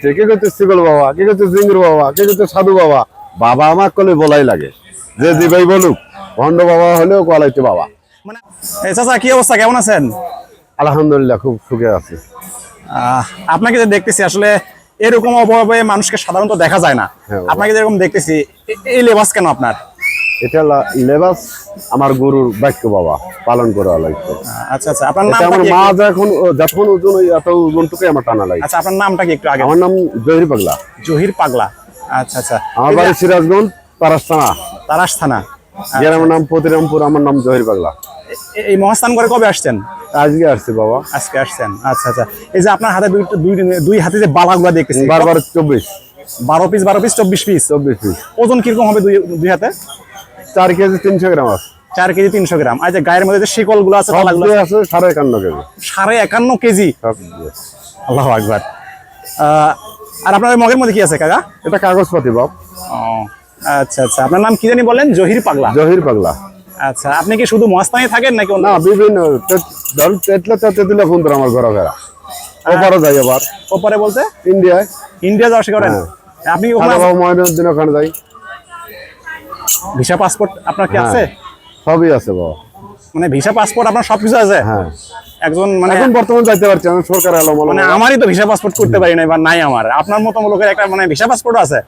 কে করতে শিকল বাবা কে করতে সিঙ্গুর বাবা কে করতে সাধু বাবা বাবা আমার কলে বলাই লাগে। যে জি ভাই বলুক ভণ্ড বাবা হলেও কলাইতে বাবা। মানে চাচা কি অবস্থা? কেমন আছেন? আলহামদুলিল্লাহ খুব সুখে আছি। আহ, আপনাকে যে দেখতেছি আসলে এরকম অভাবে মানুষকে সাধারণত দেখা যায় না। হ্যাঁ, আপনাকে যেরকম দেখতেছি এই লেবাস কেন আপনার? এটা লেবাস আমার গুরুর বাক্য বাবা পালন করা লাগতো আচ্ছা আচ্ছা আপনার আমার মা যখন যখন ওজন এত ওজনটুকু আমার টানা লাগে। আচ্ছা আপনার নামটা কি একটু আগে? আমার নাম জহির পাগলা। জহির পাগলা। আচ্ছা আচ্ছা। আমার বাড়ি সিরাজগঞ্জ তারাস থানা গ্রামের নাম প্রতিরামপুর আমার নাম জহির পাগলা। এই মহাস্থান করে কবে আসছেন? আজকে আসছি বাবা। আজকে আসছেন। আচ্ছা আচ্ছা। এই যে আপনার হাতে দুই দুই দুই হাতে যে বালাগুলা দেখতেছি বারবার চব্বিশ। বারো পিস বারো পিস চব্বিশ পিস চব্বিশ পিস ওজন কীরকম হবে দুই দুই হাতে? চার কেজি তিনশো গ্রাম আছে। চার কেজি তিনশো গ্রাম। যে গায়ের মধ্যে যে শিকলগুলো আছে? সাড়ে একান্ন কেজি। সাড়ে একান্ন কেজি? আল্লাহ আকবার। আর আপনার মগের মধ্যে কি আছে কাকা? এটা কাগজপাতি বাপ। ও আচ্ছা আচ্ছা। আপনার নাম কি জানি বললেন জহির পাগলা। জহির পাগলা। আচ্ছা আপনি কি শুধু মস্তানি থাকেন নাকি না বিভিন্ন ধরুন তেতলা তেতুলা ফোন তোর আমার ঘোরাফেরা। ওপারে যাই আবার। ওপারে বলতে? ইন্ডিয়ায়। ইন্ডিয়া যাওয়া করেন হ্যাঁ। আপনি ওখানে ময়নুদ্দিন ওখানে যাই। ভিসা পাসপোর্ট আপনার কি হ্যাঁ। আছে? সবই আছে বাবা। মানে ভিসা পাসপোর্ট আপনার সবকিছু আছে? হ্যাঁ। একজন মানে এখন বর্তমান যাইতে পারছি আমি সরকার এলো মানে আমারই তো ভিসা পাসপোর্ট করতে পারি না বা নাই আমার। আপনার মতো লোকের একটা মানে ভিসা পাসপোর্ট আছে?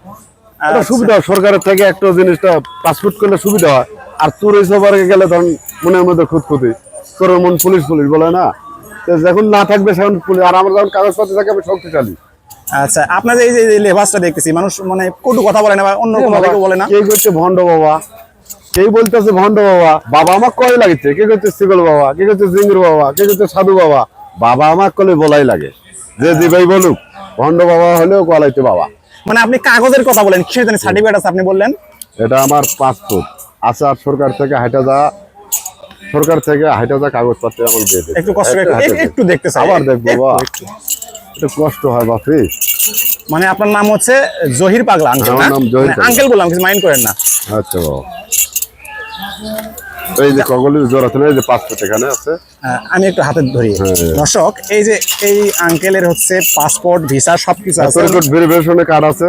এটা আচ্ছা। সুবিধা সরকারের থেকে একটা জিনিসটা পাসপোর্ট করলে সুবিধা হয়। আর তোর এই সবারে গেলে ধরুন মনের মধ্যে খুঁতখুতি। তোর মন পুলিশ পুলিশ বলে না? যখন না থাকবে সেখন পুলিশ আর আমার যখন কাগজপত্র থাকে আমি শক্তিশালী। আচ্ছা আপনার এই যে লেবাসটা দেখতেছি মানুষ মানে কটু কথা বলে না বা অন্য কোনো কেউ বলে না? কে করছে ভণ্ড বাবা। কেই বলতেছে ভণ্ড বাবা। বাবা আমার কয় লাগছে? কে করছে শিকল বাবা? কে করছে সিঙ্গুর বাবা? কে করছে সাধু বাবা? বাবা আমার কলে বলাই লাগে। যে যে ভাই বলুক ভণ্ড বাবা হলেও কলাইতে বাবা। মানে আপনি কাগজের কথা বলেন কিসের জানি সার্টিফিকেট আছে আপনি বললেন? এটা আমার পাসপোর্ট। আর সরকার থেকে হাইটা যা সরকার থেকে হাইটা যা কাগজপত্র আমার দিয়ে একটু কষ্ট একটা। দেখতে আবার দেখব বাবা। কষ্ট হয় বাপরে। মানে আপনার নাম হচ্ছে জহির পাগলা আঙ্কেল জহির আঙ্কেল বললাম কিছু মাইন্ড করেন না। আচ্ছা বাবা। এই যে কগলির জোড়া ছিল এই যে পাসপোর্ট এখানে আছে। আমি একটু হাতে ধরি। হ্যাঁ। দর্শক এই যে এই আঙ্কেলের হচ্ছে পাসপোর্ট ভিসা সবকিছু আছে। তরিকোট ভেরিফিকেশনের কার্ড আছে।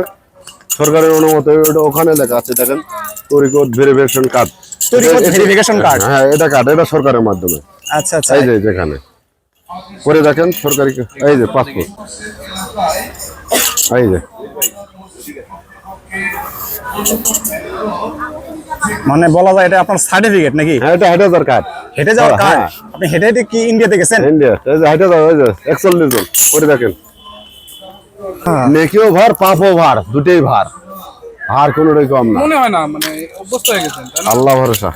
সরকারের অনুমতি ওটা ওখানে লেখা আছে দেখেন। তরিকোট ভেরিফিকেশন কার্ড তরিকত verification card? হ্যাঁ এটা কার্ড এটা সরকারের মাধ্যমে। আচ্ছা আচ্ছা। এই যে যেখানে। করে দেখেন সরকারি এই যে পাসপোর্ট। এই যে। মানে বলা যায় এটা আপনার সার্টিফিকেট নাকি? হ্যাঁ এটা হাইটাজার কার্ড হেঁটে যাওয়ার কার্ড। আপনি হেঁটে হেঁটে কি ইন্ডিয়াতে গেছেন? ইন্ডিয়া এই যে হাইটাজার ওই যে একচল্লিশ জন। করে দেখেন। হ্যাঁ। নেকিও ভার পাপও ভার দুটেই ভার ভার কোনোটাই কম না। মনে হয় না মানে অভ্যস্ত হয়ে গেছেন আল্লাহ ভরসা।